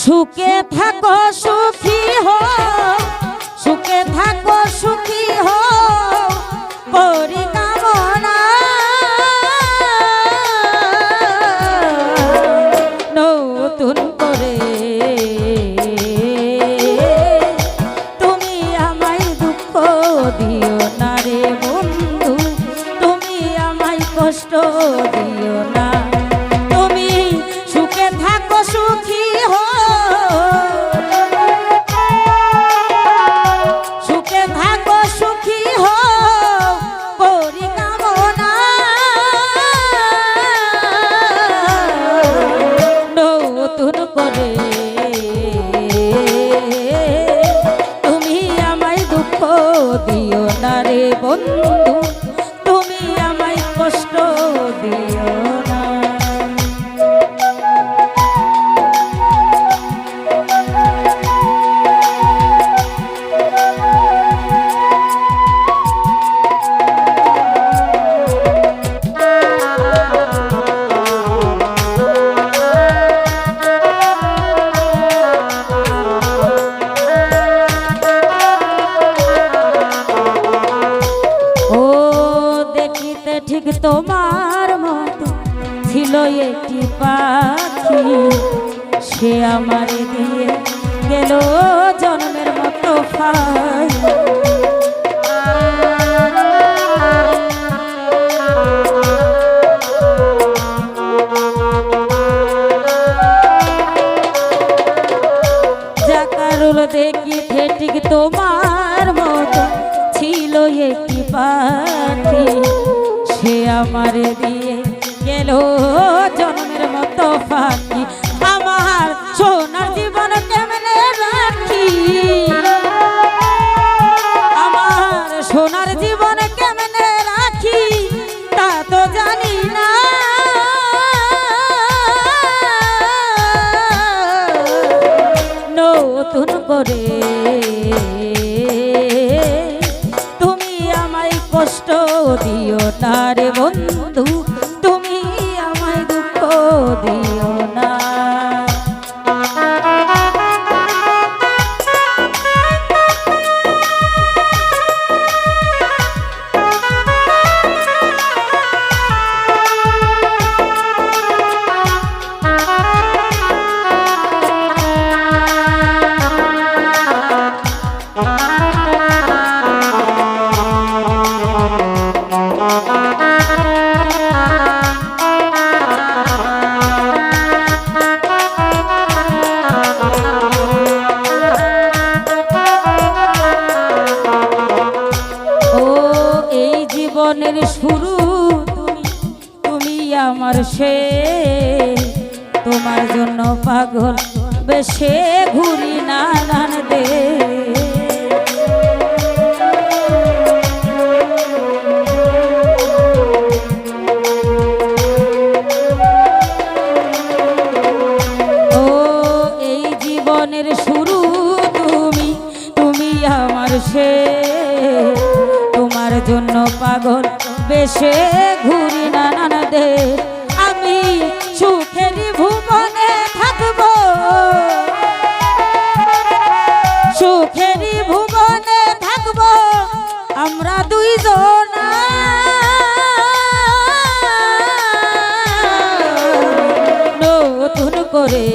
সুখে থাকো সুখী হো সুখে থাকো সুখী হো করি নতুন করে ফাই জাকারুল দেখিতে ঠিক তোমার মতো, ছিল একটি পাখি। সে আমার দিয়ে গেল জন্মের মতো ফাঁকি। আমার সোনার দিও না রে বন্ধু। শুরু তুমি তুমি আমার সে তোমার জন্য পাগল বেশে ঘুরি নানান দে বেশে ঘুরি নানান দে আমি সুখেরই ভুবনে থাকব। সুখেরই ভুবনে থাকব। আমরা দুইজন। নতুন করে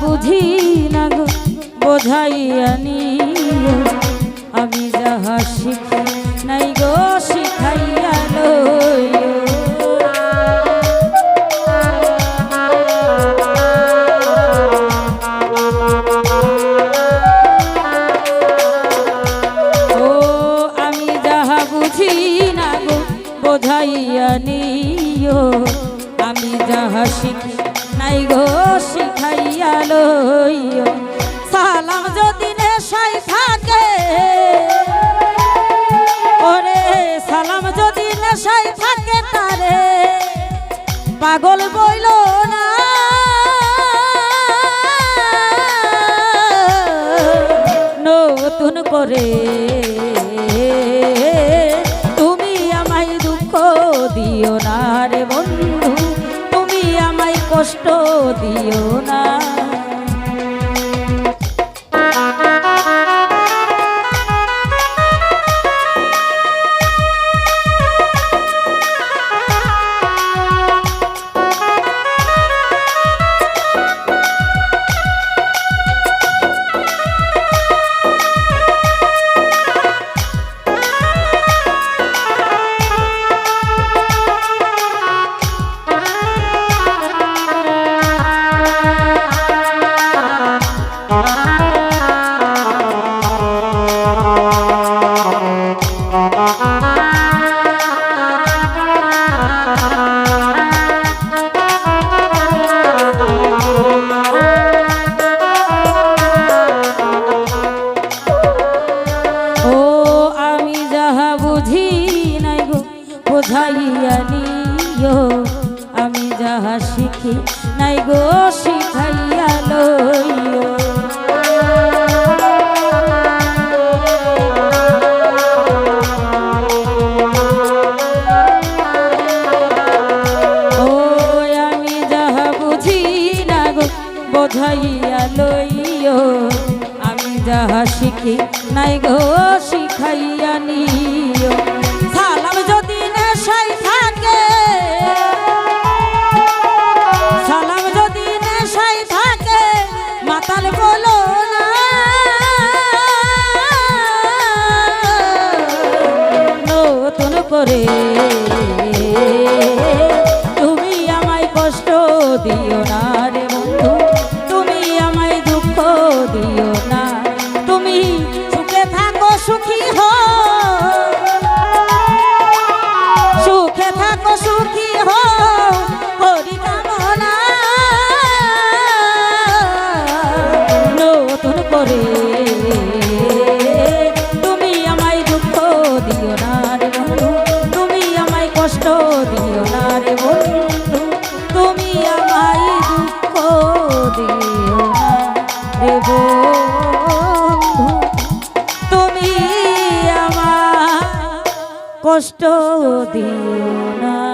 বুঝি না গো বোঝাইয়া আমি যাহা শিখি বানাইয়া লইয়া সালাম যদি নেশাই থাকে, ওরে সালাম যদি নেশাই থাকে তারে, পাগল বইল না। নতুন করে বোঝাইয়া নিও। আমি যাহা শিখি নাই গো শিখাইয়া লই। বোঝাইয়া লইও। আমি যাহা শিখি নাই গো শিখাইয়া নিও। কষ্ট দিও না